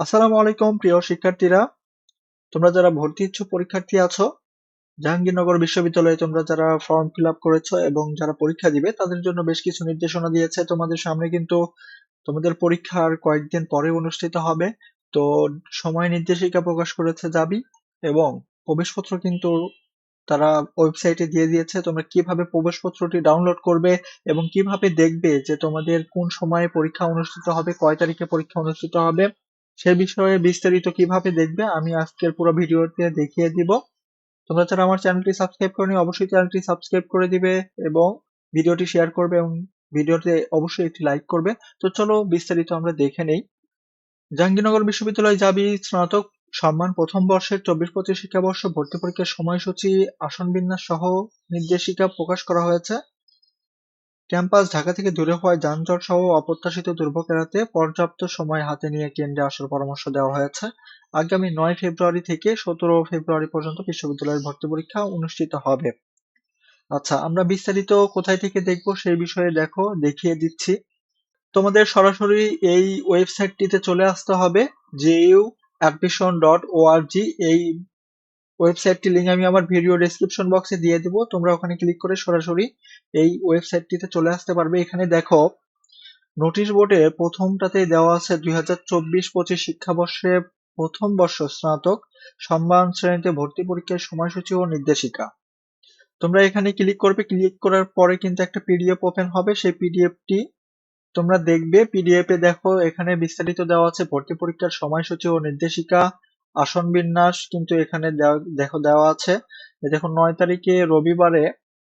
আসসালামু আলাইকুম, প্রিয় শিক্ষার্থীরা। তোমরা যারা ভর্তি ইচ্ছুক পরীক্ষার্থী আছো, জাহাঙ্গীরনগর বিশ্ববিদ্যালয়ে তোমরা যারা ফর্ম ফিল আপ করেছ এবং যারা পরীক্ষা দিবে, তাদের জন্য বেশ কিছু নির্দেশনা দিয়েছে। তোমাদের সামনে কিন্তু তোমাদের পরীক্ষার কয়েকদিন পরে অনুষ্ঠিত হবে। তো সময় নির্দেশিকা প্রকাশ করেছে যাবি এবং প্রবেশপত্র কিন্তু তারা ওয়েবসাইটে দিয়ে দিয়েছে। তোমরা কীভাবে প্রবেশপত্রটি ডাউনলোড করবে এবং কীভাবে দেখবে যে তোমাদের কোন সময়ে পরীক্ষা অনুষ্ঠিত হবে, কয় তারিখে পরীক্ষা অনুষ্ঠিত হবে সে বিষয়ে বিস্তারিত কীভাবে দেখবে, আমি আজকের পুরো ভিডিওতে দেখিয়ে দিব। তোমরা যারা আমার চ্যানেলটি সাবস্ক্রাইব করনি, অবশ্যই চ্যানেলটি সাবস্ক্রাইব করে দিবে এবং ভিডিওটি শেয়ার করবে এবং ভিডিওতে অবশ্যই একটি লাইক করবে। তো চলো বিস্তারিত আমরা দেখে নেই। জাহাঙ্গীরনগর বিশ্ববিদ্যালয় যাবি স্নাতক সম্মান প্রথম বর্ষের চব্বিশ পঁচিশ শিক্ষাবর্ষ ভর্তি পরীক্ষার সময়সূচি আসন বিন্যাস সহ নির্দেশিকা প্রকাশ করা হয়েছে। ক্যাম্পাস ঢাকা থেকে দূরে হওয়ায় যানজট সহ অপ্রত্যাশিত দুর্ভোগ এড়াতে পর্যাপ্ত সময় হাতে নিয়ে কেন্দ্রে আসার পরামর্শ দেওয়া হয়েছে। আগামী নয় ফেব্রুয়ারি থেকে সতেরো ফেব্রুয়ারি পর্যন্ত বিশ্ববিদ্যালয়ের ভর্তি পরীক্ষা অনুষ্ঠিত হবে। আচ্ছা আমরা বিস্তারিত কোথায় থেকে দেখব সেই বিষয়ে দেখো, দেখিয়ে দিচ্ছি। তোমাদের সরাসরি এই ওয়েবসাইটটিতে চলে আসতে হবে জেইউ অ্যাডমিশন ডট ওআরজি এই ওয়েবসাইটটি লিঙ্ক আমি আমার ভিডিও ডেসক্রিপশন বক্সে দিয়ে দেব। তোমরা ওখানে ক্লিক করে সরাসরি এই ওয়েবসাইটটিতে চলে আসতে পারবে। এখানে দেখো নোটিশ বোর্ডে প্রথমটাতে দেওয়া আছে দুই হাজার চব্বিশ পঁচিশ শিক্ষাবর্ষে প্রথম বর্ষ স্নাতক, সম্মান শ্রেণীতে ভর্তি পরীক্ষার সময়সূচি ও নির্দেশিকা। তোমরা এখানে ক্লিক করবে। ক্লিক করার পরে কিন্তু একটা পিডিএফ ওপেন হবে। সেই পিডিএফটি তোমরা দেখবে। পিডিএফ এ দেখো, এখানে বিস্তারিত দেওয়া আছে ভর্তি পরীক্ষার সময়সূচি ও নির্দেশিকা। আসন বিন্যাস কিন্তু এখানে দেখো দেওয়া আছে। দেখো নয় তারিখে রবিবারে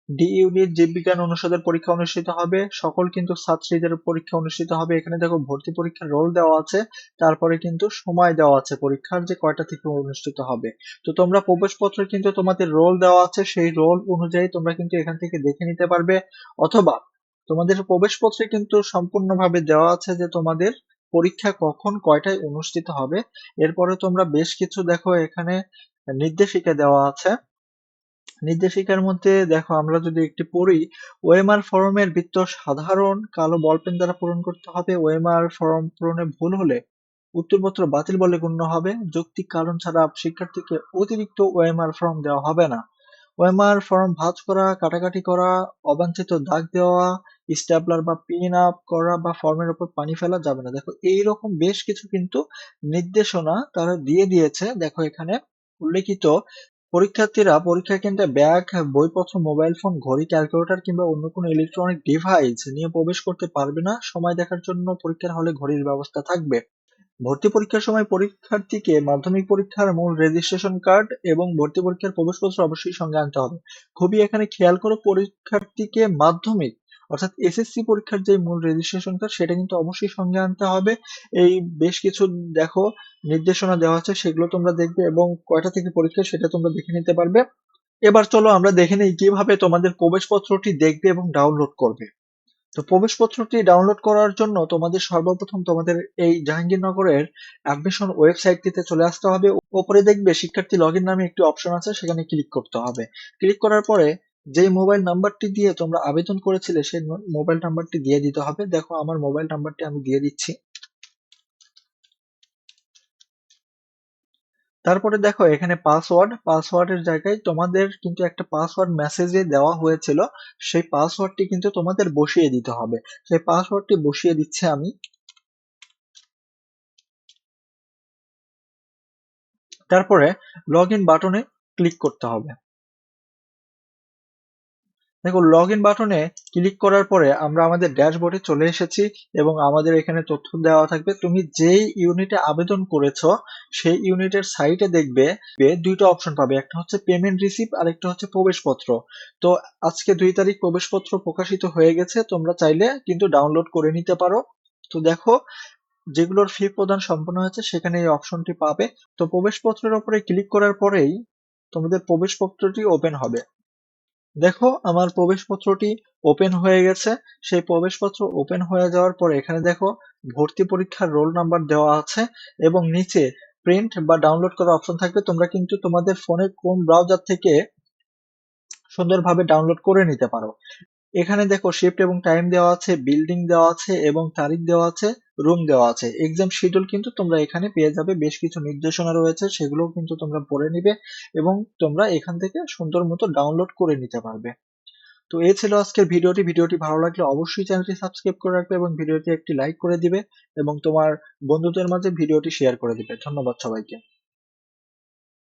ডি ইউনিট জীববিজ্ঞান অনুষদের পরীক্ষা অনুষ্ঠিত হবে। সকল কিন্তু ছাত্রীদের পরীক্ষা অনুষ্ঠিত হবে। এখানে দেখো ভর্তি পরীক্ষার রোল দেওয়া আছে। তারপরে কিন্তু সময় দেওয়া আছে পরীক্ষার যে কয়টা থেকে অনুষ্ঠিত হবে। তো তোমরা প্রবেশপত্র কিন্তু তোমাদের রোল দেওয়া আছে। সেই রোল অনুযায়ী তোমরা কিন্তু এখান থেকে দেখে নিতে পারবে। অথবা তোমাদের প্রবেশপত্রে কিন্তু সম্পূর্ণভাবে দেওয়া আছে যে তোমাদের পরীক্ষা কখন কয়টায় অনুষ্ঠিত হবে? এরপরে তোমরা বেশ কিছু দেখো এখানে নির্দেশিকা দেওয়া আছে। নির্দেশিকার মধ্যে দেখো আমরা যদি একটি পড়ি ওএমআর ফর্মের বৃত্ত সাধারণ, কালো বলপেন দ্বারা পূরণ করতে হবে। ওএমআর ফর্ম পূরণে ভুল হলে উত্তরপত্র বাতিল বলে গণ্য হবে। যৌক্তিক কারণ ছাড়া শিক্ষার্থীকে অতিরিক্ত ওএমআর ফর্ম দেওয়া হবে না। ওএমআর ফর্ম ভাঁজ করা, কাটাকাটি করা, অবাঞ্ছিত দাগ দেওয়া, স্ট্যাপলার বা পিন আপ করা বা ফর্মের উপর পানি ফেলা যাবে না। দেখো, এইরকম বেশ কিছু কিন্তু নির্দেশনা তারা দিয়ে দিয়েছে। দেখো, এখানে উল্লেখিত পরীক্ষার্থীরা পরীক্ষা কেন্দ্রে ব্যাগ, বইপত্র, মোবাইল ফোন, ঘড়ি, ক্যালকুলেটর কিংবা অন্য কোনো ইলেকট্রনিক ডিভাইস নিয়ে প্রবেশ করতে পারবে না। সময় দেখার জন্য পরীক্ষার হলে ঘড়ির ব্যবস্থা থাকবে। ভর্তি পরীক্ষার সময় পরীক্ষার্থীকে মাধ্যমিক পরীক্ষার মূল রেজিস্ট্রেশন কার্ড এবং ভর্তি পরীক্ষার প্রবেশপত্র অবশ্যই সঙ্গে আনতে হবে। খুবই এখানে খেয়াল করো, পরীক্ষার্থীকে মাধ্যমিক অর্থাৎ এসএসসি পরীক্ষার যে মূল রেজিস্ট্রেশন কার্ড সেটা কিন্তু অবশ্যই সঙ্গে আনতে হবে। এই বেশ কিছু দেখো, নির্দেশনা দেওয়া আছে, সেগুলো তোমরা দেখবে এবং কয়টা থেকে পরীক্ষা সেটা তোমরা দেখে নিতে পারবে। এবার চলো আমরা দেখে নিই কীভাবে তোমাদের প্রবেশপত্রটি দেখবে এবং ডাউনলোড করবে। তো প্রবেশপত্রটি ডাউনলোড করার জন্য তোমাদের সর্বপ্রথম তোমাদের এই জাহাঙ্গীরনগরের অ্যাডমিশন ওয়েবসাইটটিতে চলে আসতে হবে। ওপরে দেখবে শিক্ষার্থী লগ নামে একটি অপশন আছে, সেখানে ক্লিক করতে হবে। ক্লিক করার পরে যে মোবাইল নাম্বারটি দিয়ে তোমরা আবেদন করেছিলে, সেই মোবাইল নাম্বারটি দিয়ে দিতে হবে। দেখো, আমার মোবাইল নাম্বারটি আমি দিয়ে দিচ্ছি। তারপরে দেখো, এখানে পাসওয়ার্ড পাসওয়ার্ডের জায়গায় তোমাদের কিন্তু একটা পাসওয়ার্ড মেসেজে দেওয়া হয়েছিল। সেই পাসওয়ার্ডটি কিন্তু তোমাদের বসিয়ে দিতে হবে। সেই পাসওয়ার্ডটি বসিয়ে দিচ্ছে আমি। তারপরে লগ ইন বাটনে ক্লিক করতে হবে। দেখো লগ ইন বাটনে ক্লিক করার পরে আমরা আমাদের ড্যাশবোর্ডে চলে এসেছি এবং আমাদের এখানে তথ্য দেওয়া থাকবে। তুমি যেই ইউনিটে আবেদন করেছ, সেই ইউনিটের সাইটে দেখবে দুইটা অপশন পাবে। একটা হচ্ছে পেমেন্ট রিসিভ আর একটা হচ্ছে প্রবেশপত্র। তো আজকে দুই তারিখ প্রবেশপত্র প্রকাশিত হয়ে গেছে, তোমরা চাইলে কিন্তু ডাউনলোড করে নিতে পারো। তো দেখো, যেগুলোর ফি প্রদান সম্পন্ন হয়েছে, সেখানে এই অপশনটি পাবে। তো প্রবেশপত্রের উপরে ক্লিক করার পরেই তোমাদের প্রবেশপত্রটি ওপেন হবে। দেখো, আমার প্রবেশপত্রটি ওপেন হয়ে গেছে। সেই প্রবেশপত্র ওপেন হয়ে যাওয়ার পরে এখানে দেখো, ভর্তি পরীক্ষার রোল নাম্বার দেওয়া আছে এবং নিচে প্রিন্ট বা ডাউনলোড করার অপশন থাকবে। তোমরা কিন্তু তোমাদের ফোনের কোন ব্রাউজার থেকে সুন্দরভাবে ডাউনলোড করে নিতে পারো। এখানে দেখো শিফট এবং টাইম দেওয়া আছে বিল্ডিং দেওয়া আছে এবং তারিখ দেওয়া আছে। রুম দেওয়া আছে। এক্সাম শিডিউল কিন্তু তোমরা এখানে পেয়ে যাবে। বেশ কিছু নির্দেশনা রয়েছে সেগুলো কিন্তু তোমরা পড়ে নিবে এবং তোমরা এখান থেকে সুন্দর মতো ডাউনলোড করে নিতে পারবে। তো এ ছিল আজকের ভিডিওটি। ভিডিওটি ভালো লাগলে অবশ্যই চ্যানেলটি সাবস্ক্রাইব করে রাখবে এবং ভিডিওটি একটি লাইক করে দিবে এবং তোমার বন্ধুদের মাঝে ভিডিওটি শেয়ার করে দিবে। ধন্যবাদ সবাইকে।